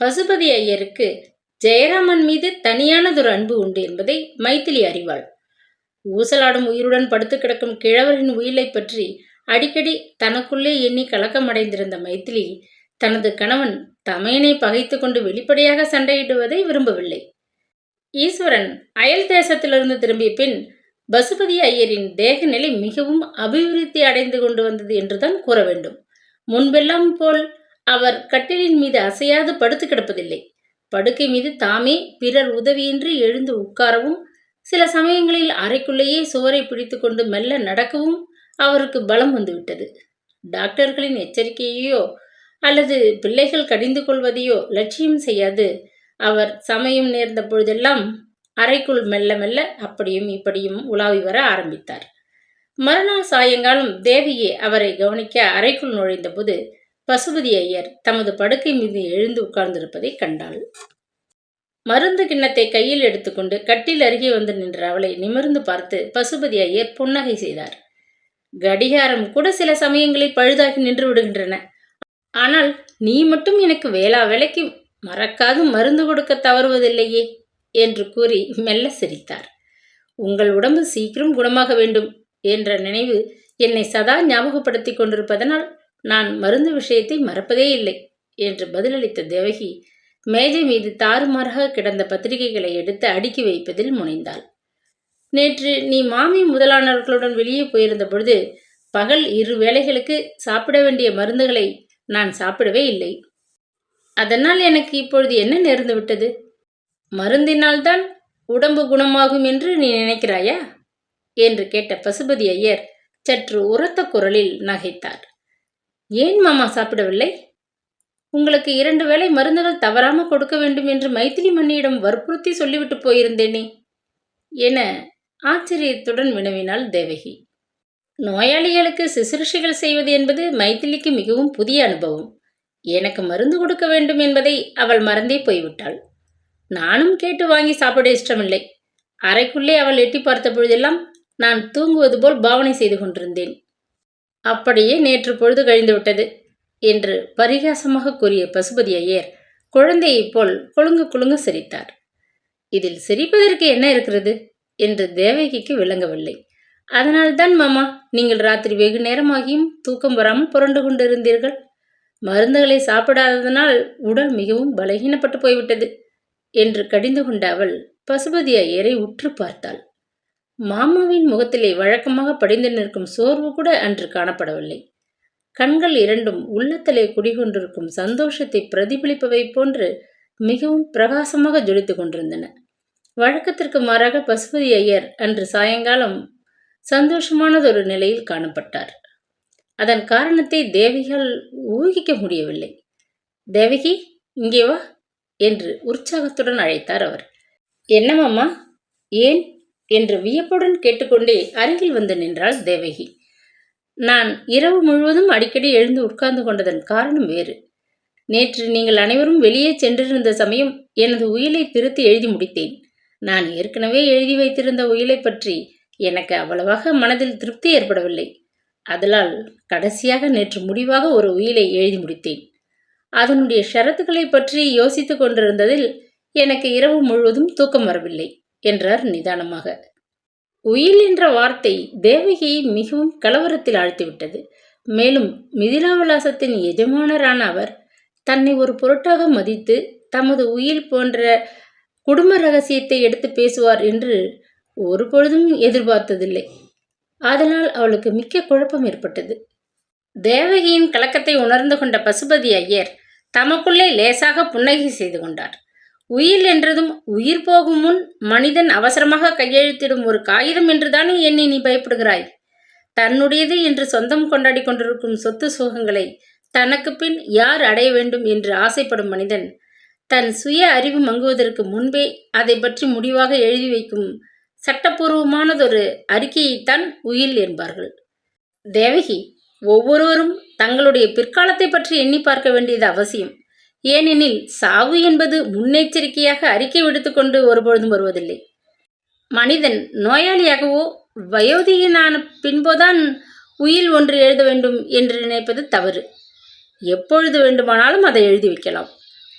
பசுபதி ஐயருக்கு ஜெயராமன் மீது தனியானதொரு அன்பு உண்டு என்பதை மைத்திலி அறிவாள். ஊசலாடும் உயிருடன் படுத்து கிடக்கும் கிழவரின் உயிலை பற்றி அடிக்கடி தனக்குள்ளே எண்ணி கலக்கமடைந்திருந்த மைத்திலி தனது கணவன் தமையனை பகைத்து கொண்டு வெளிப்படையாக சண்டையிடுவதை விரும்பவில்லை. ஈஸ்வரன் அயல் தேசத்திலிருந்து திரும்பிய பின் பசுபதி ஐயரின் தேக நிலை மிகவும் அபிவிருத்தி அடைந்து கொண்டு வந்தது என்றுதான் கூற வேண்டும். முன்பெல்லாம் போல் அவர் கட்டிலின் மீது அசையாது படுத்து கிடப்பதில்லை. படுக்கை மீது தாமே பிறர் உதவியின்றி எழுந்து உட்காரவும் சில சமயங்களில் அறைக்குள்ளேயே சுவரை பிடித்துக்கொண்டு மெல்ல நடக்கவும் அவருக்கு பலம் வந்துவிட்டது. டாக்டர்களின் எச்சரிக்கையையோ அல்லது பிள்ளைகள் கடிந்து கொள்வதையோ லட்சியம் செய்யாது. அவர் சமயம் நேர்ந்த பொழுதெல்லாம் அறைக்குள் மெல்ல மெல்ல அப்படியும் இப்படியும் உலாவி வர ஆரம்பித்தார். மறுநாள் சாயங்காலம் தேவியே அவரை கவனிக்க அறைக்குள் நுழைந்தபோது பசுபதி ஐயர் தமது படுக்கை மீது எழுந்து உட்கார்ந்திருப்பதை கண்டாள். மருந்து கிண்ணத்தை கையில் எடுத்துக்கொண்டு கட்டில் அருகே வந்து நின்ற அவளை நிமிர்ந்து பார்த்து பசுபதி ஐயர் புன்னகை செய்தார். கடிகாரம் கூட சில சமயங்களில் பழுதாகி நின்று விடுகின்றன. ஆனால் நீ மட்டும் எனக்கு வேளா வேலைக்கு மறக்காது மருந்து கொடுக்க தவறுவதில்லையே என்று கூறி மெல்ல சிரித்தார். உங்கள் உடம்பு சீக்கிரம் குணமாக வேண்டும் என்ற நினைவு என்னை சதா ஞாபகப்படுத்தி கொண்டிருப்பதனால் நான் மருந்து விஷயத்தை மறப்பதே இல்லை என்று பதிலளித்த தேவகி மேஜை மீது தாறுமாறாக கிடந்த பத்திரிகைகளை எடுத்து அடுக்கி வைப்பதில் முனைந்தாள். நேற்று நீ மாமி முதலானவர்களுடன் வெளியே போயிருந்த பொழுது பகல் இரு வேளைகளுக்கு சாப்பிட வேண்டிய மருந்துகளை நான் சாப்பிடவே இல்லை. அதனால் எனக்கு இப்பொழுது என்ன நேர்ந்து விட்டது? மருந்தினால்தான் உடம்பு குணமாகும் என்று நீ நினைக்கிறாயா? என்று கேட்ட பசுபதி ஐயர் சற்று உரத்த குரலில் நகைத்தார். ஏன் மாமா சாப்பிடவில்லை? உங்களுக்கு இரண்டு வேளை மருந்துகள் தவறாமல் கொடுக்க வேண்டும் என்று மைத்திலி மன்னியிடம் வற்புறுத்தி சொல்லிவிட்டு போயிருந்தேனே என ஆச்சரியத்துடன் வினவினாள் தேவகி. நோயாளிகளுக்கு சிசுருஷிகள் செய்வது என்பது மைத்திலிக்கு மிகவும் புதிய அனுபவம். எனக்கு மருந்து கொடுக்க வேண்டும் என்பதை அவள் மறந்தே போய்விட்டாள். நானும் கேட்டு வாங்கி சாப்பிட இஷ்டமில்லை. அறைக்குள்ளே அவள் எட்டி பார்த்த பொழுதெல்லாம் நான் தூங்குவது போல் பாவனை செய்து கொண்டிருந்தேன். அப்படியே நேற்று பொழுது கழிந்துவிட்டது என்று பரிகாசமாக கூறிய பசுபதி ஐயர் குழந்தையைப் போல் குலுங்கு குலுங்க சிரித்தார். இதில் சிரிப்பதற்கு என்ன இருக்கிறது? என்று தேவகிக்கு விளங்கவில்லை. அதனால்தான் மாமா நீங்கள் ராத்திரி வெகு நேரமாகியும் தூக்கம் வராமல் புரண்டு கொண்டிருந்தீர்கள். மருந்துகளை சாப்பிடாததனால் உடல் மிகவும் பலகீனப்பட்டு போய்விட்டது. என்று கடிந்து கொண்ட அவள் பசுபதி ஐயரை உற்று பார்த்தாள். மாமாவின் முகத்திலே வழக்கமாக படிந்து நிற்கும் சோர்வு கூட அன்று காணப்படவில்லை. கண்கள் இரண்டும் உள்ளத்திலே குடிகொண்டிருக்கும் சந்தோஷத்தை பிரதிபலிப்பவை போன்று மிகவும் பிரகாசமாக ஜொலித்துக் கொண்டிருந்தன. வழக்கத்திற்கு மாறாக பசுபதி ஐயர் அன்று சாயங்காலம் சந்தோஷமானதொரு நிலையில் காணப்பட்டார். அதன் காரணத்தை தேவிகள் ஊகிக்க முடியவில்லை. தேவகி இங்கே வா என்று உற்சாகத்துடன் அழைத்தார் அவர். என்னமாம்மா ஏன் என்று வியப்புடன் கேட்டுக்கொண்டே அருகில் வந்து நின்றாள் தேவகி. நான் இரவு முழுவதும் அடிக்கடி எழுந்து உட்கார்ந்து கொண்டதன் காரணம் வேறு. நேற்று நீங்கள் அனைவரும் வெளியே சென்றிருந்த சமயம் எனது உயிலை திருத்தி எழுதி முடித்தேன். நான் ஏற்கனவே எழுதி வைத்திருந்த உயிலை பற்றி எனக்கு அவ்வளவாக மனதில் திருப்தி ஏற்படவில்லை. அதனால் கடைசியாக நேற்று முடிவாக ஒரு உயிலை எழுதி முடித்தேன். அதனுடைய ஷரத்துக்களை பற்றி யோசித்து கொண்டிருந்ததில் எனக்கு இரவு முழுவதும் தூக்கம் வரவில்லை. என்றார் நிதானமாக. உயில் என்ற வார்த்தை தேவகியை மிகவும் கலவரத்தில் ஆழ்த்திவிட்டது. மேலும் மிதிலாவிலாசத்தின் எஜமானரான அவர் தன்னை ஒரு பொருட்டாக மதித்து தமது உயில் போன்ற குடும்ப ரகசியத்தை எடுத்து பேசுவார் என்று ஒரு பொழுதும் எதிர்பார்த்ததில்லை. அதனால் அவளுக்கு மிக்க குழப்பம் ஏற்பட்டது. தேவகியின் கலக்கத்தை உணர்ந்து கொண்ட பசுபதி ஐயர் தமக்குள்ளே லேசாக புன்னகை செய்து கொண்டார். உயிர் என்றதும் உயிர் போகும் முன் மனிதன் அவசரமாக கையெழுத்திடும் ஒரு காகிதம் என்றுதானே என்னை நீ பயப்படுகிறாய்? தன்னுடையது என்று சொந்தம் கொண்டாடி கொண்டிருக்கும் சொத்து சுகங்களை தனக்கு பின் யார் அடைய வேண்டும் என்று ஆசைப்படும் மனிதன் தன் சுய அறிவு மங்குவதற்கு முன்பே அதை பற்றி முடிவாக எழுதி வைக்கும் சட்டப்பூர்வமானதொரு அறிக்கையைத்தான் உயில் என்பார்கள். தேவகி ஒவ்வொருவரும் தங்களுடைய பிற்காலத்தை பற்றி எண்ணி பார்க்க வேண்டியது அவசியம். ஏனெனில் சாவு என்பது முன்னெச்சரிக்கையாக அறிக்கை விடுத்துக்கொண்டு ஒருபொழுதும் வருவதில்லை. மனிதன் நோயாளியாகவோ வயோதிகனான பின்போதான் உயில் ஒன்று எழுத வேண்டும் என்று நினைப்பது தவறு. எப்பொழுது வேண்டுமானாலும் அதை எழுதி வைக்கலாம்.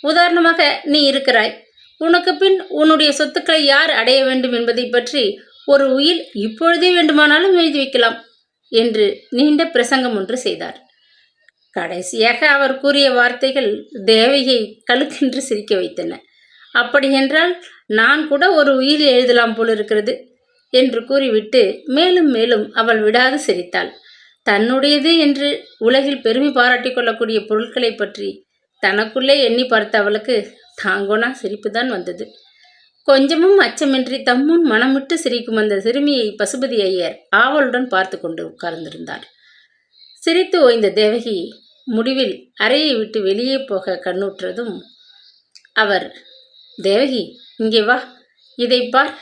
உதாரணமாக நீ இருக்கிறாய். உனக்கு பின் உன்னுடைய சொத்துக்களை யார் அடைய வேண்டும் என்பதை பற்றி ஒரு உயில் இப்பொழுதே வேண்டுமானாலும் எழுதி வைக்கலாம் என்று நீண்ட பிரசங்கம் ஒன்று செய்தார். கடைசியாக அவர் கூறிய வார்த்தைகள் தேவையை கழுக்கென்று சிரிக்க வைத்தன. அப்படியென்றால் நான் கூட ஒரு உயிர் எழுதலாம் போல் இருக்கிறது என்று கூறிவிட்டு மேலும் மேலும் அவள் விடாது சிரித்தாள். தன்னுடையது என்று உலகில் பெருமை பாராட்டிக் கொள்ளக்கூடிய பொருட்களை பற்றி தனக்குள்ளே எண்ணி பார்த்த அவளுக்கு தாங்கோனா சிரிப்புதான் வந்தது. கொஞ்சமும் அச்சமின்றி தம்முன் மனமிட்டு சிரிக்கும் அந்த சிறுமியை பசுபதி ஐயர் ஆவலுடன் பார்த்து கொண்டு உட்கார்ந்திருந்தார். சிரித்து ஓய்ந்த தேவகி முடிவில் அறையை விட்டு வெளியே போக கண்ணுற்றதும் அவர் தேவகி இங்கே வா. இதை பார்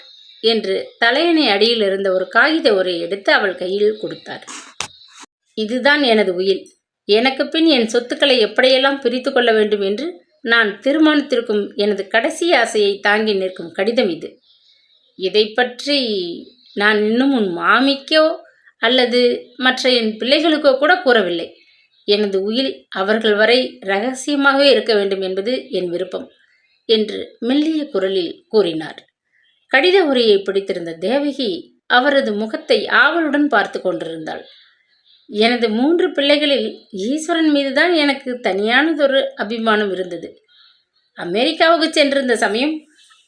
என்று தலையணை அடியில் இருந்த ஒரு காகித உரை எடுத்து அவள் கையில் கொடுத்தார். இதுதான் எனது உயில். எனக்கு பின் என் சொத்துக்களை எப்படியெல்லாம் பிரித்து கொள்ள வேண்டும் என்று நான் தீர்மானித்திருக்கும் எனது கடைசி ஆசையை தாங்கி நிற்கும் கடிதம் இது. இதை பற்றி நான் இன்னும் உன் மாமிக்கோ அல்லது மற்ற என் பிள்ளைகளுக்கோ கூட கூறவில்லை. எனது உயில் அவர்கள் வரை ரகசியமாகவே இருக்க வேண்டும் என்பது என் விருப்பம் என்று மெல்லிய குரலில் கூறினார். கடித உரையை பிடித்திருந்த தேவகி அவரது முகத்தை ஆவலுடன் பார்த்து கொண்டிருந்தாள். எனது மூன்று பிள்ளைகளில் ஈஸ்வரன் மீதுதான் எனக்கு தனியானதொரு அபிமானம் இருந்தது. அமெரிக்காவுக்கு சென்றிருந்த சமயம்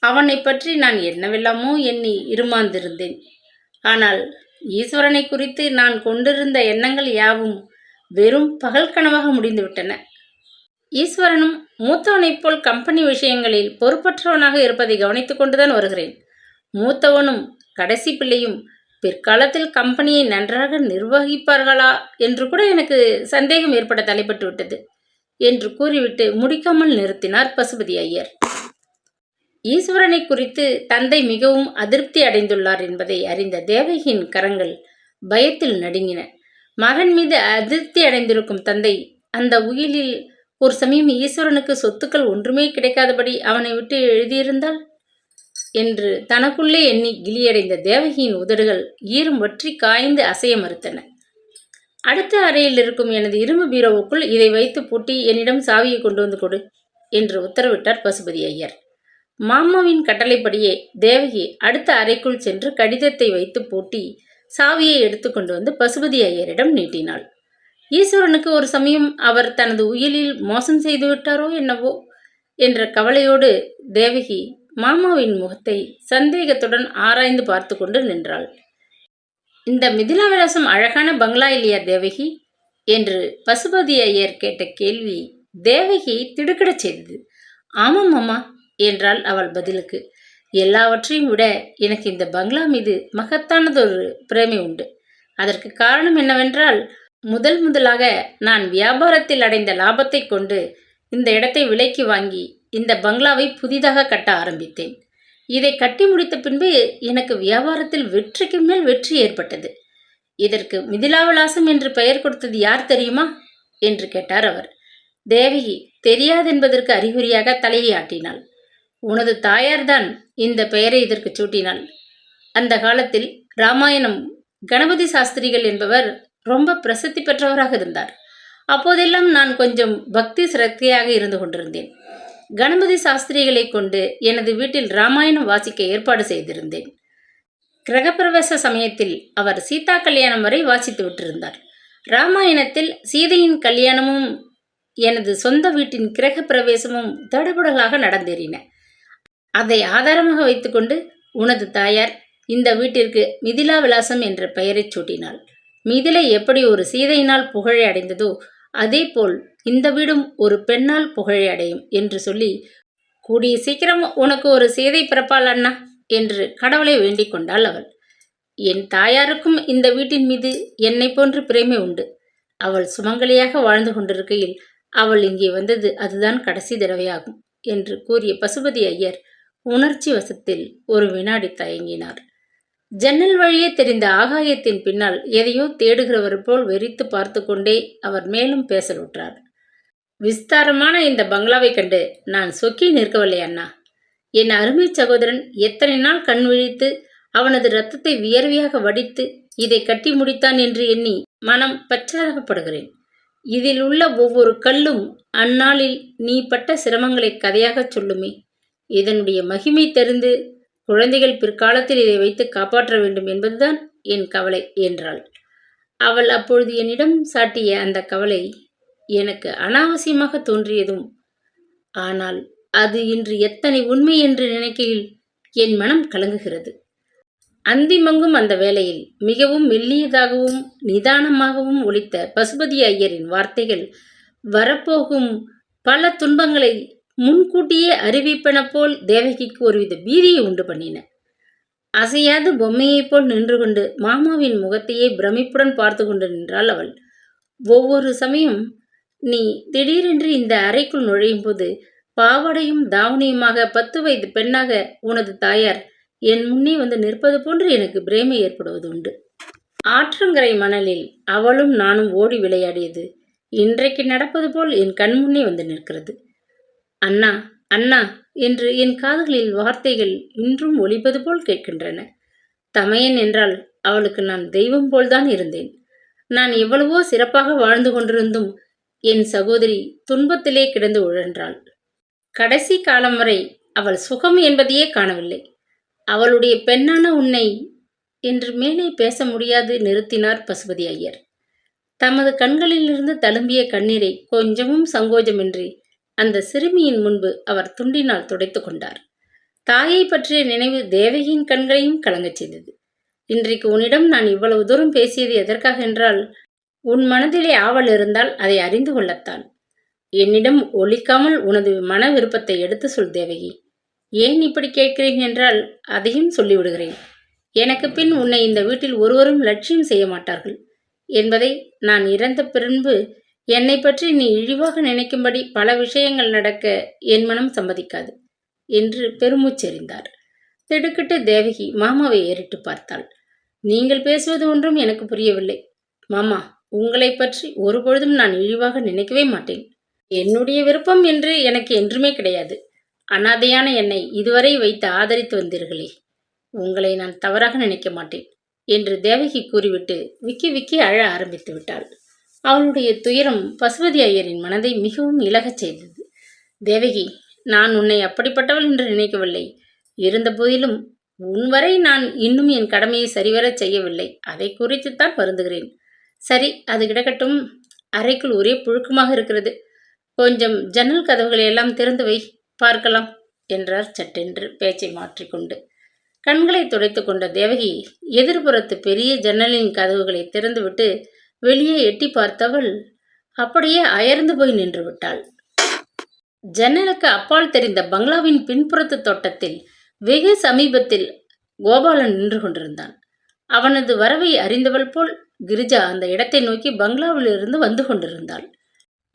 அவனை பற்றி நான் என்னவெல்லாமோ எண்ணி இருமாந்திருந்தேன். ஆனால் ஈஸ்வரனை குறித்து நான் கொண்டிருந்த எண்ணங்கள் யாவும் வெறும் பகல் கனவாக முடிந்துவிட்டன. ஈஸ்வரனும் மூத்தவனைப் போல் கம்பெனி விஷயங்களில் பொறுப்பற்றவனாக இருப்பதை கவனித்துக் கொண்டுதான் வருகிறேன். மூத்தவனும் கடைசி பிள்ளையும் பிற்காலத்தில் கம்பெனியை நன்றாக நிர்வகிப்பார்களா என்று கூட எனக்கு சந்தேகம் ஏற்பட தலைப்பட்டு விட்டது என்று கூறிவிட்டு முடிக்காமல் நிறுத்தினார் பசுபதி ஐயர். ஈஸ்வரனை குறித்து தந்தை மிகவும் அதிருப்தி அடைந்துள்ளார் என்பதை அறிந்த தேவகியின் கரங்கள் பயத்தில் நடுங்கின. மகன் மீது அதிருப்தி அடைந்திருக்கும் தந்தை அந்த உயிலில் ஒரு சமயம் ஈஸ்வரனுக்கு சொத்துக்கள் ஒன்றுமே கிடைக்காதபடி அவனை விட்டு எழுதியிருந்தால் என்று தனக்குள்ளே எண்ணி கிளியடைந்த தேவகியின் உதடுகள் ஈரும் வற்றி காய்ந்து அசைய மறுத்தன. அடுத்த அறையில் இருக்கும் எனது இரும்பு பீரோவுக்குள் இதை வைத்து பூட்டி என்னிடம் சாவியை கொண்டு வந்து கொடு என்று உத்தரவிட்டார் பசுபதி ஐயர். மாமாவின் கட்டளைப்படியே தேவகி அடுத்த அறைக்குள் சென்று கடிதத்தை வைத்து பூட்டி சாவியை எடுத்துக்கொண்டு வந்து பசுபதி ஐயரிடம் நீட்டினாள். ஈஸ்வரனுக்கு ஒரு சமயம் அவர் தனது உயிலில் மோசம் செய்து விட்டாரோ என்னவோ என்ற கவலையோடு தேவகி மாமாவின் முகத்தை சந்தேகத்துடன் ஆராய்ந்து பார்த்து கொண்டு நின்றாள். இந்த மிதிலா விலாசம் அழகான பங்களா இல்லையா தேவகி? என்று பசுபதி ஐயர் கேட்ட கேள்வி தேவகி திடுக்கிடச் செய்தது. ஆமாம் அம்மா என்றாள் அவள் பதிலுக்கு. எல்லாவற்றையும் விட எனக்கு இந்த பங்களா மீது மகத்தானதொரு பிரேமை உண்டு. அதற்கு காரணம் என்னவென்றால் முதல் முதலாக நான் வியாபாரத்தில் அடைந்த லாபத்தை கொண்டு இந்த இடத்தை விலைக்கு வாங்கி இந்த பங்களாவை புதிதாக கட்ட ஆரம்பித்தேன். இதை கட்டி முடித்த பின்பு எனக்கு வியாபாரத்தில் வெற்றிக்கு மேல் வெற்றி ஏற்பட்டது. இதற்கு மிதிலாவிலாசம் என்று பெயர் கொடுத்தது யார் தெரியுமா? என்று கேட்டார் அவர். தேவகி தெரியாதென்பதற்கு அறிகுறியாக தலையை ஆட்டினாள். உனது தாயார்தான் இந்த பெயரை இதற்கு சூட்டினாள் அந்த காலத்தில் ராமாயணம் கணபதி சாஸ்திரிகள் என்பவர் ரொம்ப பிரசித்தி பெற்றவராக இருந்தார். அப்போதெல்லாம் நான் கொஞ்சம் பக்தி சிரத்தையாக இருந்து கொண்டிருந்தேன். கணபதி சாஸ்திரிகளை கொண்டு எனது வீட்டில் ராமாயணம் வாசிக்க ஏற்பாடு செய்திருந்தேன். கிரகப்பிரவேச சமயத்தில் அவர் சீதா கல்யாணம் வரை வாசித்து விட்டிருந்தார். ராமாயணத்தில் சீதையின் கல்யாணமும் எனது சொந்த வீட்டின் கிரகப்பிரவேசமும் தடபுடலாக நடந்தேறின. அதை ஆதாரமாக வைத்துக்கொண்டு உனது தாயார் இந்த வீட்டிற்கு மிதிலா விலாசம் என்ற பெயரைச் சூட்டினாள். மிதிலை எப்படி ஒரு சீதையினால் புகழை அடைந்ததோ அதேபோல் இந்த வீடும் ஒரு பெண்ணால் புகழை அடையும் என்று சொல்லி கூடிய சீக்கிரம் உனக்கு ஒரு சீதை பிறப்பாள் அண்ணா என்று கடவுளை வேண்டிக் கொண்டாள் அவள். என் தாயாருக்கும் இந்த வீட்டின் மீது என்னை போன்று பிரேமை உண்டு. அவள் சுமங்கலியாக வாழ்ந்து கொண்டிருக்கையில் அவள் இங்கே வந்தது அதுதான் கடைசி தடவையாகும் என்று கூறிய பசுபதி ஐயர் உணர்ச்சி வசத்தில் ஒரு வினாடி தயங்கினார். ஜன்னல் வழியே தெரிந்த ஆகாயத்தின் பின்னால் எதையோ தேடுகிறவர் போல் வெறித்து பார்த்து கொண்டே அவர் மேலும் பேசலுற்றார் விஸ்தாரமான இந்த பங்களாவை கண்டு நான் சொக்கி நிற்கவில்லை அண்ணா. என் அருமை சகோதரன் எத்தனை நாள் கண் விழித்து அவனது ரத்தத்தை வியர்வையாக வடித்து இதை கட்டி முடித்தான் என்று எண்ணி மனம் பச்சாதகப்படுகிறேன் இதில் உள்ள ஒவ்வொரு கல்லும் அந்நாளில் நீ பட்ட சிரமங்களைக் கதையாகச் சொல்லுமே. இதனுடைய மகிமை தெரிந்து குழந்தைகள் பிற்காலத்தில் இதை வைத்து காப்பாற்ற வேண்டும் என்பதுதான் என் கவலை என்றாள். அவள் அப்பொழுது என்னிடம் சாட்டிய அந்த கவலை எனக்கு அனாவசியமாக தோன்றியதும் ஆனால் அது இன்று எத்தனை உண்மை என்று நினைக்கையில் என் மனம் கலங்குகிறது. அந்திமங்கும் அந்த வேளையில் மிகவும் மெல்லியதாகவும் நிதானமாகவும் ஒழித்த பசுபதி ஐயரின் வார்த்தைகள் வரப்போகும் பல துன்பங்களை முன்கூட்டியே அறிவிப்பன போல் தேவகிக்கு ஒருவித பீதியை உண்டு பண்ணின. அசையாது பொம்மையைப் போல் நின்று கொண்டு மாமாவின் முகத்தையே பிரமிப்புடன் பார்த்து கொண்டு நின்றாள் அவள். ஒவ்வொரு சமயம் நீ திடீரென்று இந்த அறைக்குள் நுழையும் போது பாவாடையும் தாவணியுமாக பத்து வயது பெண்ணாக உனது தாயார் என் முன்னே வந்து நிற்பது போன்று எனக்கு பிரேமை ஏற்படுவது உண்டு. ஆற்றங்கரை மணலில் அவளும் நானும் ஓடி விளையாடியது. இன்றைக்கு நடப்பது போல் என் கண்முன்னே வந்து நிற்கிறது. அண்ணா அண்ணா என்று என் காதுகளில் வார்த்தைகள் இன்றும் ஒலிப்பது போல் கேட்கின்றன. தமையன் என்றால் அவளுக்கு நான் தெய்வம் போல்தான் இருந்தேன். நான் எவ்வளவோ சிறப்பாக வாழ்ந்து கொண்டிருந்தும் என் சகோதரி துன்பத்திலே கிடந்து உழன்றாள். கடைசி காலம் வரை அவள் சுகம் என்பதையே காணவில்லை. அவளுடைய பெண்ணான உன்னை என்று மேலே பேச முடியாது நிறுத்தினார் பசுபதி ஐயர். தமது கண்களிலிருந்து தழும்பிய கண்ணீரை கொஞ்சமும் சங்கோஜமின்றி அந்த சிறுமியின் முன்பு அவர் துண்டினால் துடைத்து கொண்டார். தாயை பற்றிய நினைவு தேவகியின் கண்களையும் கலங்கச் செய்தது. இன்றைக்கு உன்னிடம் நான் இவ்வளவு தூரம் பேசியது எதற்காக என்றால் உன் மனதிலே ஆவல் இருந்தால் அதை அறிந்து கொள்ளத்தான். என்னிடம் ஒழிக்காமல் உனது மன விருப்பத்தை எடுத்து சொல் தேவகி. ஏன் இப்படி கேட்கிறேன் என்றால் அதையும் சொல்லிவிடுகிறேன். எனக்கு பின் உன்னை இந்த வீட்டில் ஒருவரும் லட்சியம் செய்ய மாட்டார்கள். என்பதை நான் இறந்த பின்பு என்னை பற்றி நீ இழிவாக நினைக்கும்படி பல விஷயங்கள் நடக்க என் மனம் சம்மதிக்காது என்று பெருமூச்செறிந்தார் திடுக்கிட்டு தேவகி மாமாவை ஏறிட்டு பார்த்தாள். நீங்கள் பேசுவது ஒன்றும் எனக்கு புரியவில்லை. மாமா உங்களை பற்றி ஒருபொழுதும் நான் இழிவாக நினைக்கவே மாட்டேன். என்னுடைய விருப்பம் என்று எனக்கு என்றுமே கிடையாது. அனாதையான என்னை இதுவரை வைத்து ஆதரித்து வந்தீர்களே உங்களை நான் தவறாக நினைக்க மாட்டேன் என்று தேவகி கூறிவிட்டு விக்கி விக்கி அழ ஆரம்பித்து விட்டாள். அவளுடைய துயரம் பசுபதி ஐயரின் மனதை மிகவும் இலகச் செய்தது. தேவகி நான் உன்னை அப்படிப்பட்டவள் என்று நினைக்கவில்லை. இருந்த போதிலும் உன்வரை நான் இன்னும் என் கடமையை சரிவரச் செய்யவில்லை. அதை குறித்துத்தான் வருந்துகிறேன். சரி அது கிடக்கட்டும். அறைக்குள் ஒரே புழுக்கமாக இருக்கிறது. கொஞ்சம் ஜன்னல் கதவுகளை எல்லாம் திறந்து வை. பார்க்கலாம் என்றார் சட்டென்று பேச்சை மாற்றிக்கொண்டு கண்களை துடைத்து கொண்ட தேவகி எதிர்புறத்து பெரிய ஜன்னலின் கதவுகளை திறந்துவிட்டு வெளியே எட்டி பார்த்தவள் அப்படியே அயர்ந்து போய் நின்று விட்டாள். ஜன்னலுக்கு அப்பால் தெரிந்த பங்களாவின் பின்புறத்து தோட்டத்தில் வெகு சமீபத்தில் கோபாலன் நின்று கொண்டிருந்தான். அவனது வரவை அறிந்தவள் போல் கிரிஜா அந்த இடத்தை நோக்கி பங்களாவிலிருந்து வந்து கொண்டிருந்தாள்.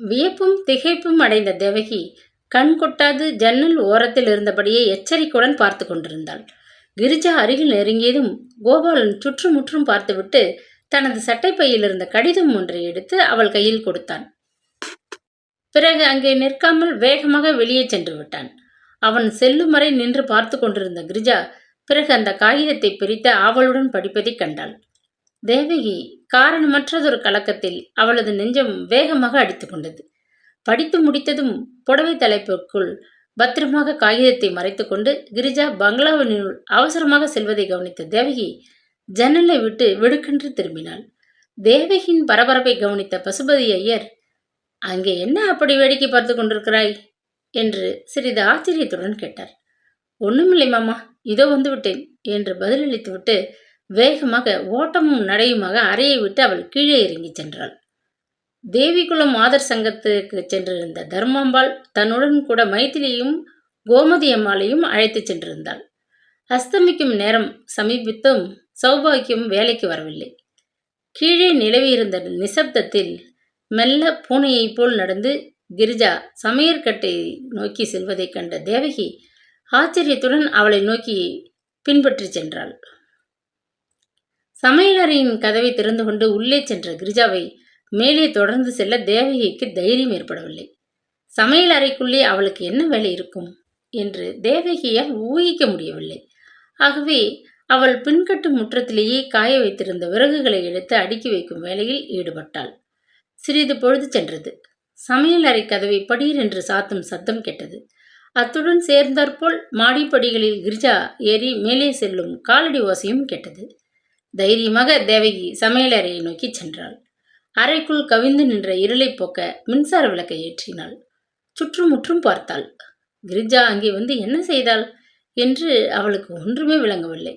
வியப்பும் திகைப்பும் அடைந்த தேவகி கண் கொட்டாது ஜன்னல் ஓரத்தில் இருந்தபடியே எச்சரிக்கையுடன் பார்த்து கொண்டிருந்தாள். கிரிஜா அருகில் நெருங்கியதும் கோபாலன் சுற்றுமுற்றும் பார்த்துவிட்டு தனது சட்டைப்பையில் இருந்த கடிதம் ஒன்றை எடுத்து அவள் கையில் கொடுத்தான். பிறகு அங்கே நிற்காமல் வேகமாக வெளியே சென்று விட்டான். அவன் செல்லும் வரை நின்று பார்த்து கொண்டிருந்த கிரிஜா பிறகு அந்த காகிதத்தை பிரித்து ஆவலுடன் படிப்பதைக் கண்டாள். தேவகி காரணமற்றதொரு கலக்கத்தில் அவளது நெஞ்சம் வேகமாக அடித்து கொண்டது. படித்து முடித்ததும் புடவை தலைப்புக்குள் பத்திரமாக காகிதத்தை மறைத்துக்கொண்டு கிரிஜா பங்களாவினுள் அவசரமாக செல்வதை கவனித்த தேவகி ஜன்னலை விட்டு விடுக்கென்று திரும்பினாள். தேவகியின் பரபரப்பை கவனித்த பசுபதி ஐயர் அங்கே என்ன அப்படி வேடிக்கை பார்த்து கொண்டிருக்கிறாய்? என்று சிறிது ஆச்சரியத்துடன் கேட்டார். ஒன்றுமில்லை மாமா இதோ வந்து விட்டேன் என்று பதிலளித்துவிட்டு வேகமாக ஓட்டமும் நடையுமாக அறையை விட்டு அவள் கீழே இறங்கி சென்றாள். தேவிகுலம் ஆதர் சங்கத்துக்கு சென்றிருந்த தர்மாம்பாள் தன்னுடன் கூட மைத்திலியும் கோமதி அம்மாளையும் அழைத்து சென்றிருந்தாள். அஸ்தமிக்கும் நேரம் சமீபித்தும் சௌபாகியம் வேலைக்கு வரவில்லை. கீழே நிலவியிருந்த நிசப்தத்தில் மெல்ல பூனையைப் போல் நடந்து கிரிஜா சமையற்கட்டை நோக்கி செல்வதைக் கண்ட தேவகி ஆச்சரியத்துடன் அவளை நோக்கி பின்பற்றி சென்றாள். சமையலறையின் கதவை திறந்து கொண்டு உள்ளே சென்ற கிரிஜாவை மேலே தொடர்ந்து செல்ல தேவகிக்கு தைரியம் ஏற்படவில்லை. சமையல் அறைக்குள்ளே அவளுக்கு என்ன வேலை இருக்கும்? என்று தேவகியால் ஊகிக்க முடியவில்லை. ஆகவே அவள் பின்கட்டு முற்றத்திலேயே காய வைத்திருந்த விறகுகளை எடுத்து அடுக்கி வைக்கும் வேலையில் ஈடுபட்டாள். சிறிது பொழுது சென்றது. சமையல் அறை கதவை படீர் என்று சாத்தும் சத்தம் கேட்டது. அத்துடன் சேர்ந்தாற்போல் மாடிப்படிகளில் கிரிஜா ஏறி மேலே செல்லும் காலடி ஓசையும் கேட்டது. தைரியமாக தேவகி சமையலறையை நோக்கி சென்றாள். அறைக்குள் கவிந்து நின்ற இருளை போக்க மின்சார விளக்கை ஏற்றினாள். சுற்றுமுற்றும் பார்த்தாள். கிரிஜா அங்கே வந்து என்ன செய்தாள்? என்று அவளுக்கு ஒன்றுமே விளங்கவில்லை.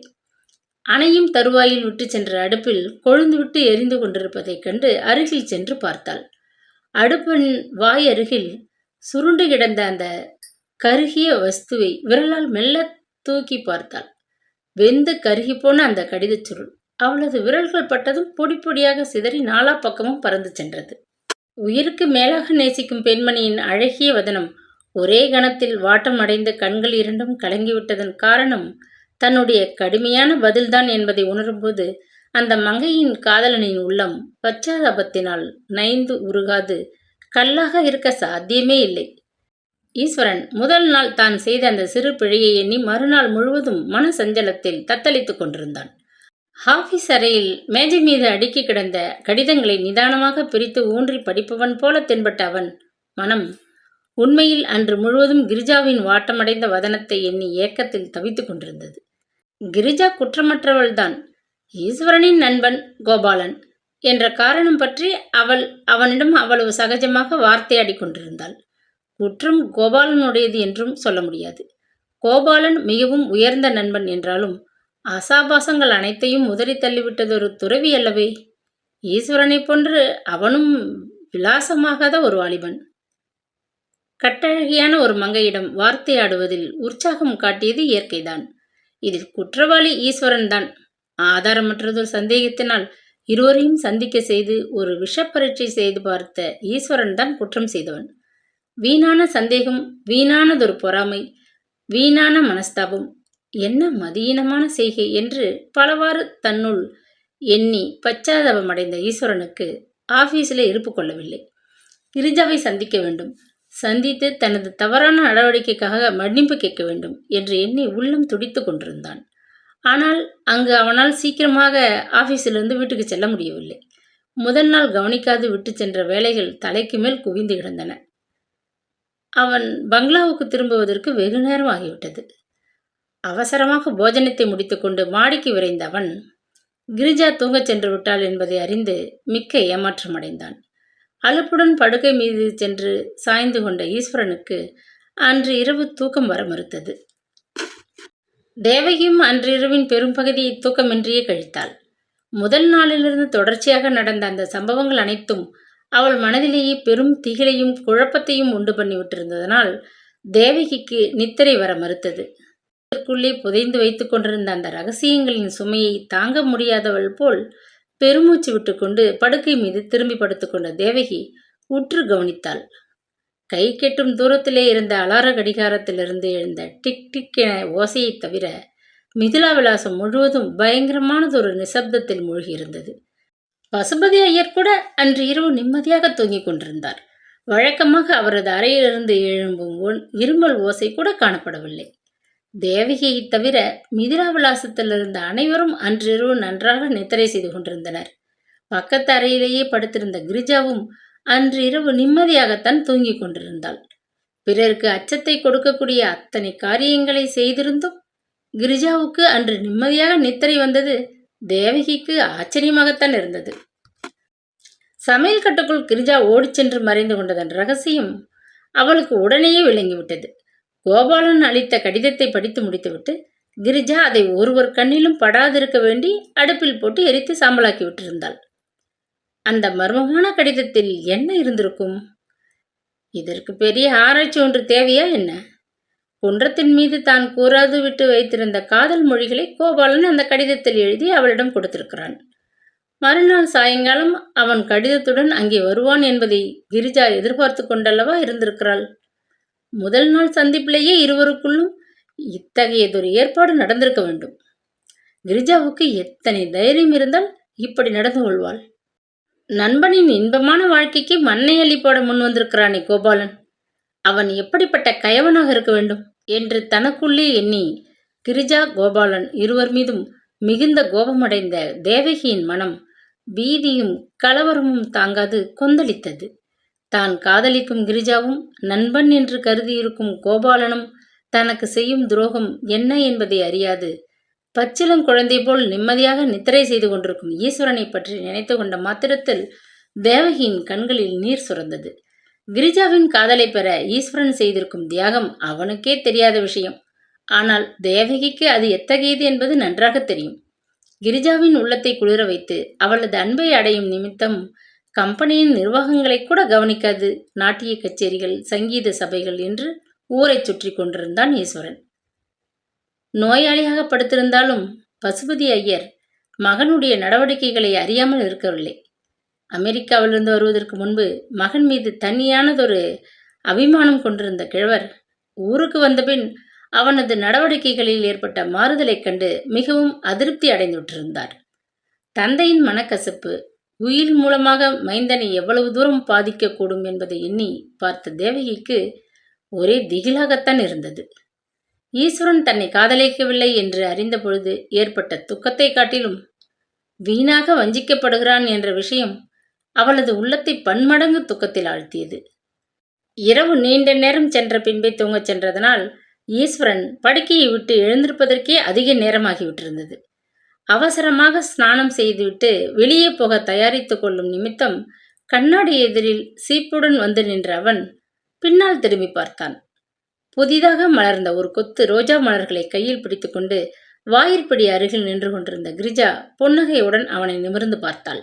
அணையும் தருவாயில் விட்டு சென்ற அடுப்பில் கொழுந்துவிட்டு எரிந்து கொண்டிருப்பதைக் கண்டு அருகில் சென்று பார்த்தாள். அடுப்பின் வாய் அருகில் சுருண்டு கிடந்த அந்த கருகிய வஸ்துவை விரலால் மெல்ல தூக்கி பார்த்தாள். வெந்து கருகிப்போன அந்த கடிதச் சுருள். அவளது விரல்கள் பட்டதும் பொடி பொடியாக சிதறி நாலா பக்கமும் பறந்து சென்றது. உயிருக்கு மேலாக நேசிக்கும் பெண்மணியின் அழகிய வதனம் ஒரே கணத்தில் வாட்டம் அடைந்த கண்கள் இரண்டும் கலங்கிவிட்டதன் காரணம் தன்னுடைய கடுமையான பதில்தான் என்பதை உணரும்போது அந்த மங்கையின் காதலனின் உள்ளம் பச்சாதாபத்தினால் நைந்து உருகாது. கல்லாக இருக்க சாத்தியமே இல்லை. ஈஸ்வரன் முதல் நாள் தான் செய்த அந்த சிறு பிழையை எண்ணி மறுநாள் முழுவதும் மன சஞ்சலத்தில் தத்தளித்துக் கொண்டிருந்தான். ஹாஃபிஸ் அறையில் மேஜை மீது அடுக்கி கிடந்த கடிதங்களை நிதானமாக பிரித்து ஊன்றி படிப்பவன் போல தென்பட்ட அவன் மனம் உண்மையில் அன்று முழுவதும் கிரிஜாவின் வாட்டமடைந்த வதனத்தை எண்ணி ஏக்கத்தில் தவித்துக் கொண்டிருந்தது. கிரிஜா குற்றமற்றவள்தான். ஈஸ்வரனின் நண்பன் கோபாலன் என்ற காரணம் பற்றி அவள் அவனிடம் அவ்வளவு சகஜமாக வார்த்தையாடி கொண்டிருந்தாள். குற்றம் கோபாலனுடையது என்றும் சொல்ல முடியாது. கோபாலன் மிகவும் உயர்ந்த நண்பன் என்றாலும் ஆசாபாசங்கள் அனைத்தையும் உதறி தள்ளிவிட்டதொரு துறவி அல்லவே. ஈஸ்வரனைப் போன்று அவனும் விலாசமாகாத ஒரு வாலிபன். கட்டழகியான ஒரு மங்கையிடம் வார்த்தையாடுவதில் உற்சாகம் காட்டியது இயற்கைதான். இதில் குற்றவாளி ஈஸ்வரன் தான் ஆதாரமற்றதொரு சந்தேகத்தினால் இருவரையும் சந்திக்க செய்து ஒரு விஷப்பரீட்சை செய்து பார்த்த ஈஸ்வரன் தான் குற்றம் செய்தவன். வீணான சந்தேகம் வீணானதொரு பொறாமை வீணான மனஸ்தாபம் என்ன மதியீனமான செய்கை என்று பலவாறு தன்னுள் எண்ணி பச்சாதாபமடைந்த ஈஸ்வரனுக்கு ஆஃபீஸில் இருப்பு கொள்ளவில்லை. கிரிஜாவை சந்திக்க வேண்டும். சந்தித்து தனது தவறான நடவடிக்கைக்காக மன்னிப்பு கேட்க வேண்டும் என்று எண்ணி உள்ளம் துடித்து கொண்டிருந்தான். ஆனால் அங்கு அவனால் சீக்கிரமாக ஆஃபீஸிலிருந்து வீட்டுக்கு செல்ல முடியவில்லை. முதல் நாள் கவனிக்காது விட்டு சென்ற வேலைகள் தலைக்கு மேல் குவிந்து கிடந்தன. அவன் பங்களாவுக்கு திரும்புவதற்கு வெகு நேரம் ஆகிவிட்டது. அவசரமாக போஜனத்தை முடித்துக்கொண்டு மாடிக்கு விரைந்த அவன் கிரிஜா தூங்கச் சென்று விட்டாள் என்பதை அறிந்து மிக்க ஏமாற்றமடைந்தான் அலுப்புடன் படுக்கை மீது சென்று சாய்ந்து கொண்ட ஈஸ்வரனுக்கு அன்று இரவு தூக்கம் வர மறுத்தது. தேவகியும் அன்றிரவின் பெரும்பகுதியை தூக்கமின்றியே கழித்தாள். முதல் நாளிலிருந்து தொடர்ச்சியாக நடந்த அந்த சம்பவங்கள் அனைத்தும் அவள் மனதிலேயே பெரும் திகிலையும் குழப்பத்தையும் உண்டு பண்ணிவிட்டிருந்ததனால் தேவகிக்கு நித்திரை வர மறுத்தது. அதற்குள்ளே புதைந்து வைத்துக் கொண்டிருந்த அந்த ரகசியங்களின் சுமையை தாங்க முடியாதவள் போல் பெருமூச்சு விட்டுக்கொண்டு படுக்கை மீது திரும்பி படுத்துக்கொண்ட தேவகி உற்று கவனித்தாள். கை கெட்டும் தூரத்திலே இருந்த அலார கடிகாரத்திலிருந்து எழுந்த டிக் டிக் என ஓசையைத் தவிர மிதிலா விலாசம் முழுவதும் பயங்கரமானதொரு நிசப்தத்தில் மூழ்கியிருந்தது. பசுபதி ஐயர் கூட அன்று இரவு நிம்மதியாக தூங்கிக் கொண்டிருந்தார். வழக்கமாக அவரது அறையிலிருந்து எழும்பும் ஒன் இருமல் ஓசை கூட காணப்படவில்லை. தேவகியை தவிர மிதிலா விலாசத்தில் இருந்த அனைவரும் அன்றிரவு நன்றாக நித்திரை செய்து கொண்டிருந்தனர். பக்கத்து அறையிலேயே படுத்திருந்த கிரிஜாவும் அன்று இரவு நிம்மதியாகத்தான் தூங்கிக் கொண்டிருந்தாள். பிறருக்கு அச்சத்தை கொடுக்கக்கூடிய அத்தனை காரியங்களை செய்திருந்தும் கிரிஜாவுக்கு அன்று நிம்மதியாக நித்திரை வந்தது தேவகிக்கு ஆச்சரியமாகத்தான் இருந்தது. சமையல் கட்டுக்குள் கிரிஜா ஓடிச் சென்று மறைந்து கொண்டதன் ரகசியம் அவளுக்கு உடனேயே விளங்கிவிட்டது. கோபாலன் அளித்த கடிதத்தை படித்து முடித்துவிட்டு கிரிஜா அதை ஒருவர் கண்ணிலும் படாதிருக்க வேண்டி அடுப்பில் போட்டு எரித்து சாம்பலாக்கி விட்டிருந்தாள். அந்த மர்மமான கடிதத்தில் என்ன இருந்திருக்கும்? இதற்கு பெரிய ஆராய்ச்சி ஒன்று தேவையா என்ன? குன்றத்தின் மீது தான் கூறாது விட்டு வைத்திருந்த காதல் மொழிகளை கோபாலன் அந்த கடிதத்தில் எழுதி அவளிடம் கொடுத்திருக்கிறான். மறுநாள் சாயங்காலம் அவன் கடிதத்துடன் அங்கே வருவான் என்பதை கிரிஜா எதிர்பார்த்து கொண்டல்லவா இருந்திருக்கிறாள்? முதல் நாள் சந்திப்பிலேயே இருவருக்குள்ளும் இத்தகையதொரு ஏற்பாடு நடந்திருக்க வேண்டும். கிரிஜாவுக்கு எத்தனை தைரியம் இருந்தால் இப்படி நடந்து கொள்வாள். நண்பனின் இன்பமான வாழ்க்கைக்கு மண்ணை அள்ளி போட முன் வந்திருக்கிறானே கோபாலன். அவன் எப்படிப்பட்ட கயவனாக இருக்க வேண்டும் என்று தனக்குள்ளே எண்ணி கிரிஜா கோபாலன் இருவர் மீதும் மிகுந்த கோபமடைந்த தேவகியின் மனம் பீதியும் கலவரமும் தாங்காது கொந்தளித்தது. தான் காதலிக்கும் கிரிஜாவும் நண்பன் என்று கருதியிருக்கும் கோபாலனும் தனக்கு செய்யும் துரோகம் என்ன என்பதை அறியாது. பச்சிலம் குழந்தை போல் நிம்மதியாக நித்திரை செய்து கொண்டிருக்கும் ஈஸ்வரனை பற்றி நினைத்து கொண்ட மாத்திரத்தில் தேவகியின் கண்களில் நீர் சுரந்தது. கிரிஜாவின் காதலை பெற ஈஸ்வரன் செய்திருக்கும் தியாகம் அவனுக்கே தெரியாத விஷயம். ஆனால் தேவகிக்கு அது எத்தகையது என்பது நன்றாக தெரியும். கிரிஜாவின் உள்ளத்தை குளிர வைத்து அவளது அன்பை அடையும் நிமித்தம் கம்பெனியின் நிர்வாகங்களை கூட கவனிக்காது. நாட்டிய கச்சேரிகள் சங்கீத சபைகள் என்று ஊரைச் சுற்றி கொண்டிருந்தான் ஈஸ்வரன். நோயாளியாக படுத்திருந்தாலும் பசுபதி ஐயர் மகனுடைய நடவடிக்கைகளை அறியாமல் இருக்கவில்லை. அமெரிக்காவிலிருந்து வருவதற்கு முன்பு மகன் மீது தனியானதொரு அபிமானம் கொண்டிருந்த கிழவர் ஊருக்கு வந்தபின் அவனது நடவடிக்கைகளில் ஏற்பட்ட மாறுதலைக் கண்டு மிகவும் அதிருப்தி அடைந்துவிட்டிருந்தார். தந்தையின் மனக்கசப்பு உயில் மூலமாக மைந்தனை எவ்வளவு தூரம் பாதிக்கக்கூடும் என்பதை எண்ணி பார்த்த தேவகிக்கு ஒரே திகிலாகத்தான் இருந்தது. ஈஸ்வரன் தன்னை காதலிக்கவில்லை என்று அறிந்த பொழுது ஏற்பட்ட துக்கத்தை காட்டிலும் வீணாக வஞ்சிக்கப்படுகிறான் என்ற விஷயம் அவளது உள்ளத்தை பன்மடங்கு துக்கத்தில் ஆழ்த்தியது. இரவு நீண்ட நேரம் சென்ற பின்பே தூங்கச் சென்றதனால் ஈஸ்வரன் படுக்கையை விட்டு எழுந்திருப்பதற்கே அதிக நேரமாகிவிட்டிருந்தது. அவசரமாக ஸ்நானம் செய்துவிட்டு வெளியே போக தயாரித்து கொள்ளும் நிமித்தம் கண்ணாடி எதிரில் சீப்புடன் வந்து நின்ற அவன் பின்னால் திரும்பி பார்த்தான். புதிதாக மலர்ந்த ஒரு கொத்து ரோஜா மலர்களை கையில் பிடித்துக்கொண்டு வாயிற்படி அருகில் நின்று கொண்டிருந்த கிரிஜா புன்னகையுடன் அவனை நிமிர்ந்து பார்த்தாள்.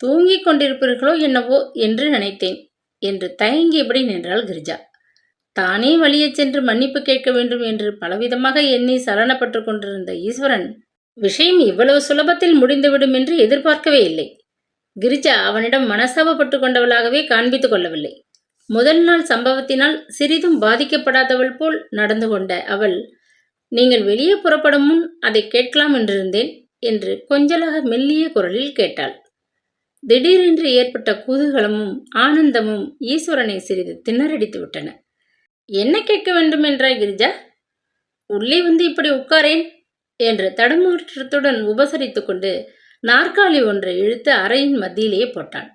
தூங்கிக் கொண்டிருப்பீர்களோ என்னவோ என்று நினைத்தேன் என்று தயங்கியபடி நின்றாள் கிரிஜா. தானே வழியே சென்று மன்னிப்பு கேட்க வேண்டும் என்று பலவிதமாக எண்ணி சலனப்பட்டு கொண்டிருந்த ஈஸ்வரன் விஷயம் இவ்வளவு சுலபத்தில் முடிந்துவிடும் என்று எதிர்பார்க்கவே இல்லை. கிரிஜா அவனிடம் மனசாபப்பட்டு கொண்டவளாகவே காண்பித்துக் கொள்ளவில்லை. முதல் நாள் சம்பவத்தினால் சிறிதும் பாதிக்கப்படாதவள் போல் நடந்து கொண்ட அவள் நீங்கள் வெளியே புறப்படும் முன் அதை கேட்கலாம் என்றிருந்தேன் என்று கொஞ்சலாக மெல்லிய குரலில் கேட்டாள். திடீரென்று ஏற்பட்ட குதூகலமும் ஆனந்தமும் ஈஸ்வரனை சிறிது திணறடித்து விட்டன. என்ன கேட்க வேண்டும்? என்றாய் கிரிஜா. உள்ளே வந்து இப்படி உட்காரேன். என்று தடுமாற்றத்துடன் உபசரித்து கொண்டு நாற்காலி ஒன்றை இழுத்து அறையின் மத்தியிலேயே போட்டான்.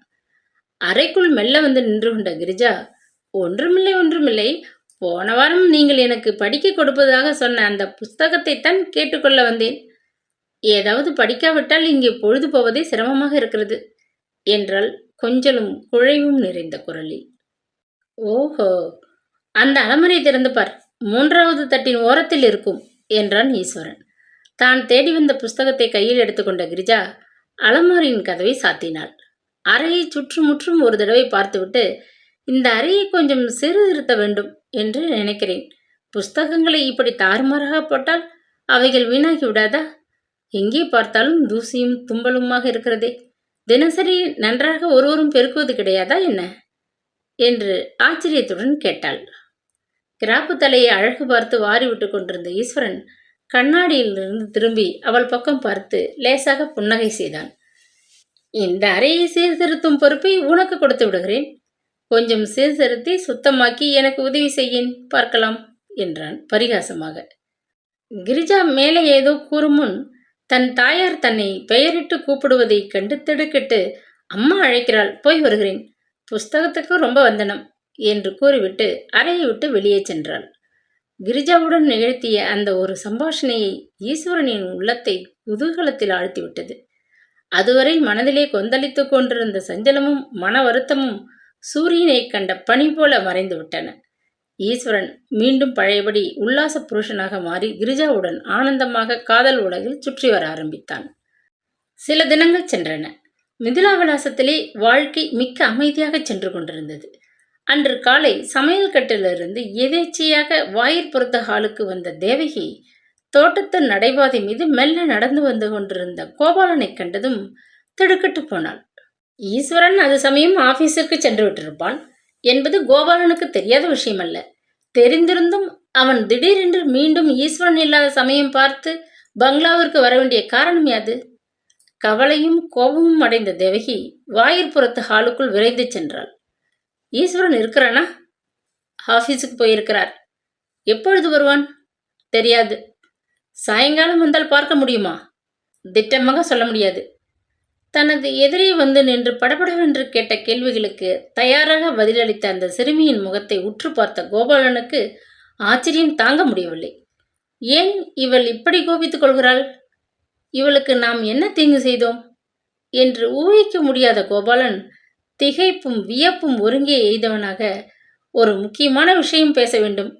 அறைக்குள் மெல்ல வந்து நின்று கொண்ட கிரிஜா ஒன்றுமில்லை ஒன்றுமில்லை. போன வாரம் நீங்கள் எனக்கு படிக்க கொடுப்பதாக சொன்ன அந்த புஸ்தகத்தை தான் கேட்டுக்கொள்ள வந்தேன். ஏதாவது படிக்காவிட்டால் இங்கே பொழுது போவதே சிரமமாக இருக்கிறது என்றால் கொஞ்சலும் குழைவும் நிறைந்த குரலில். ஓஹோ! அந்த அலமரை திறந்து பார். மூன்றாவது தட்டின் ஓரத்தில் இருக்கும் என்றான் ஈஸ்வரன். தான் தேடி வந்த புஸ்தகத்தை கையில் எடுத்துக்கொண்ட கிரிஜா அலமாரியின் கதவை சாத்தினாள். அறையை சுற்றுமுற்றும் ஒரு தடவை பார்த்துவிட்டு இந்த அறையை கொஞ்சம் சீர்திருத்த வேண்டும் என்று நினைக்கிறேன். புஸ்தகங்களை இப்படி தாறுமாறாக போட்டால் அவைகள் வீணாகி விடாதா? எங்கே பார்த்தாலும் தூசியும் தும்பலுமாக இருக்கிறதே. தினசரி நன்றாக ஒருவரும் பெருக்குவது கிடையாதா என்ன? என்று ஆச்சரியத்துடன் கேட்டாள். கிராப்பு தலையை அழகு பார்த்து வாரி விட்டு கொண்டிருந்த ஈஸ்வரன் கண்ணாடியிலிருந்து திரும்பி அவள் பக்கம் பார்த்து லேசாக புன்னகை செய்தான். இந்த அறையை சீர்திருத்தும் பொறுப்பை உனக்கு கொடுத்து விடுகிறேன். கொஞ்சம் சீர்திருத்தி சுத்தமாக்கி எனக்கு உதவி செய்யேன் பார்க்கலாம் என்றான் பரிகாசமாக. கிரிஜா மேலே ஏதோ கூறும் முன் தன் தாயார் தன்னை பெயரிட்டு கூப்பிடுவதை கண்டு திடுக்கிட்டு அம்மா அழைக்கிறாள் போய் வருகிறேன். புஸ்தகத்துக்கு ரொம்ப வந்தனம் என்று கூறிவிட்டு அறையை விட்டு வெளியே சென்றாள். கிரிஜாவுடன் நிகழ்த்திய அந்த ஒரு சம்பாஷணையை ஈஸ்வரனின் உள்ளத்தை குதூகலத்தில் ஆழ்த்திவிட்டது. அதுவரை மனதிலே கொந்தளித்துக் கொண்டிருந்த சஞ்சலமும் மன வருத்தமும் சூரியனை கண்ட பனி போல மறைந்து விட்டன. ஈஸ்வரன் மீண்டும் பழையபடி உல்லாச புருஷனாக மாறி கிரிஜாவுடன் ஆனந்தமாக காதல் உலகில் சுற்றி வர ஆரம்பித்தான். சில தினங்கள் சென்றன. மிதுலா விலாசத்திலே வாழ்க்கை மிக்க அமைதியாக சென்று கொண்டிருந்தது. அன்று காலை சமையல் கட்டிலிருந்து எதேச்சையாக வாயிற்புறத்த ஹாலுக்கு வந்த தேவகி தோட்டத்து நடைபாதை மீது மெல்ல நடந்து வந்து கொண்டிருந்த கோபாலனை கண்டதும் திடுக்கிட்டு போனாள். ஈஸ்வரன் அது சமயம் ஆபீஸிற்கு சென்று விட்டிருப்பான் என்பது கோபாலனுக்கு தெரியாத விஷயமல்ல. தெரிந்திருந்தும் அவன் திடீரென்று மீண்டும் ஈஸ்வரன் இல்லாத சமயம் பார்த்து பங்களாவிற்கு வர வேண்டிய காரணம் யாது? கவலையும் கோபமும் அடைந்த தேவகி வாயிற்புறத்து ஹாலுக்குள் விரைந்து சென்றாள். ஈஸ்வரன் இருக்கிறானா? ஆஃபீஸுக்கு போயிருக்கிறார். எப்பொழுது வருவான்? தெரியாது. சாயங்காலம் வந்தால் பார்க்க முடியுமா? திட்டமாக சொல்ல முடியாது. தனது எதிரே வந்து நின்று படபடவென்று கேட்ட கேள்விகளுக்கு தயாராக பதிலளித்த அந்த சிறுமியின் முகத்தை உற்று பார்த்த கோபாலனுக்கு ஆச்சரியம் தாங்க முடியவில்லை. ஏன் இவள் இப்படி கோபித்துக் கொள்கிறாள்? இவளுக்கு நாம் என்ன தீங்கு செய்தோம்? என்று ஊகிக்க முடியாத கோபாலன் திகைப்பும் வியப்பும் ஒருங்கே எய்தவனாக ஒரு முக்கியமான விஷயம் பேச வேண்டும்.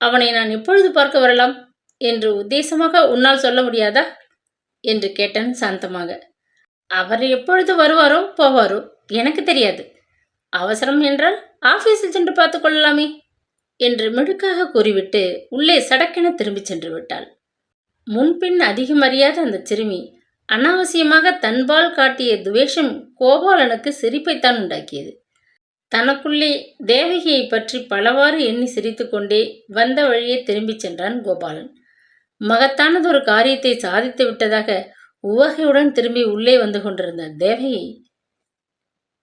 அவனை நான் எப்பொழுது பார்க்க வரலாம்? என்று உத்தேசமாக உன்னால் சொல்ல முடியாதா? என்று கேட்டான் சாந்தமாக. அவர் எப்பொழுது வருவாரோ போவாரோ எனக்கு தெரியாது. அவசரம் என்றால் ஆஃபீஸில் சென்று பார்த்து கொள்ளலாமே என்று மிடுக்காக கூறிவிட்டு உள்ளே சடக்கென திரும்பிச் சென்று விட்டாள். முன்பின் அதிகம் அறியாத அந்த சிறுமி அனாவசியமாக தன்பால் காட்டிய துவேஷம் கோபாலனுக்கு சிரிப்பைத்தான் உண்டாக்கியது. தனக்குள்ளே தேவகியை பற்றி பலவாறு எண்ணி சிரித்துக்கொண்டே வந்த வழியே திரும்பிச் சென்றான் கோபாலன். மகத்தானதொரு காரியத்தை சாதித்து விட்டதாக உவகையுடன் திரும்பி உள்ளே வந்து கொண்டிருந்த தேவகி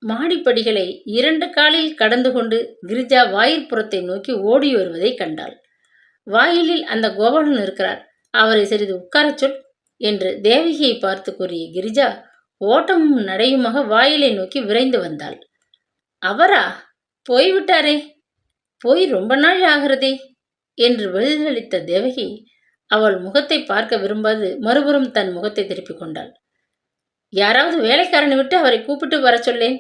மாடிப்படிகளை இரண்டு காலில் கடந்து கொண்டு கிரிஜா வாயிற்புறத்தை நோக்கி ஓடி வருவதை கண்டாள். வாயிலில் அந்த கோபாலன் இருக்கிறார். அவரை சிறிது உட்காரச் சொல் என்று தேவகியை பார்த்து கூறிய கிரிஜா ஓட்டமும் நடையுமாக வாயிலை நோக்கி விரைந்து வந்தாள். அவரா? போய்விட்டாரே? போய் ரொம்ப நாள் ஆகிறதே? என்று பதிலளித்த தேவகி அவள் முகத்தை பார்க்க விரும்பாது மறுபுறம் தன் முகத்தை திருப்பிக் கொண்டாள். யாராவது வேலைக்காரனை விட்டு அவரை கூப்பிட்டு வர சொல்லேன்.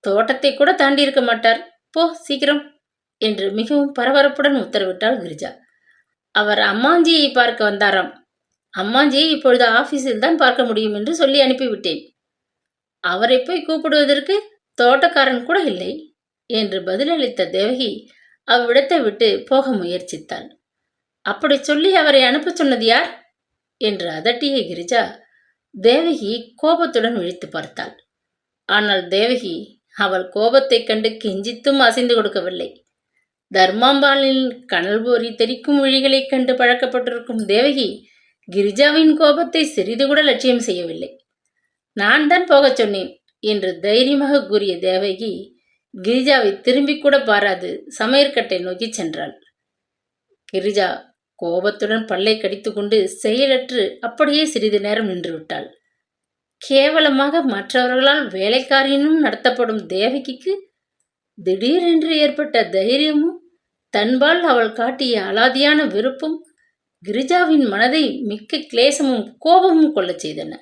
தோட்டத்தை கூட தாண்டி இருக்க மாட்டார். போ சீக்கிரம் என்று மிகவும் பரபரப்புடன் உத்தரவிட்டாள் கிரிஜா. அவர் அம்மாஞ்சியை பார்க்க வந்தாராம். அம்மாஞ்சியை இப்பொழுது ஆபீஸில் தான் பார்க்க முடியும் என்று சொல்லி அனுப்பிவிட்டேன். அவரை போய் கூப்பிடுவதற்கு தோட்டக்காரன் கூட இல்லை என்று பதிலளித்த தேவகி அவ்விடத்தை விட்டு போக முயற்சித்தாள். அப்படி சொல்லி அவரை அனுப்பச் சொன்னது யார்? என்று அதட்டிய கிரிஜா தேவகி கோபத்துடன் விழித்து பார்த்தாள். ஆனால் தேவகி அவள் கோபத்தைக் கண்டு கெஞ்சித்தும் அசைந்து கொடுக்கவில்லை. தர்மாம்பாலின் கனல் போரி தெரிக்கும் விழிகளைக் கண்டு பழக்கப்பட்டிருக்கும் தேவகி கிரிஜாவின் கோபத்தை சிறிது கூட லட்சியம் செய்யவில்லை. நான் தான் போகச் சொன்னேன் என்று தைரியமாக கூறிய தேவகி கிரிஜாவை திரும்பி கூட பாராது சமையற்கட்டை நோக்கி சென்றாள். கிரிஜா கோபத்துடன் பல்லை கடித்துக்கொண்டு செயலற்று அப்படியே சிறிது நேரம் நின்றுவிட்டாள் கேவலமாக மற்றவர்களால் வேலைக்காரியினும் நடத்தப்படும் தேவகிக்கு திடீரென்று ஏற்பட்ட தைரியமும் தன்பால் அவள் காட்டிய அலாதியான விருப்பும் கிரிஜாவின் மனதை மிக்க கிளேசமும் கோபமும் கொள்ளச் செய்தன.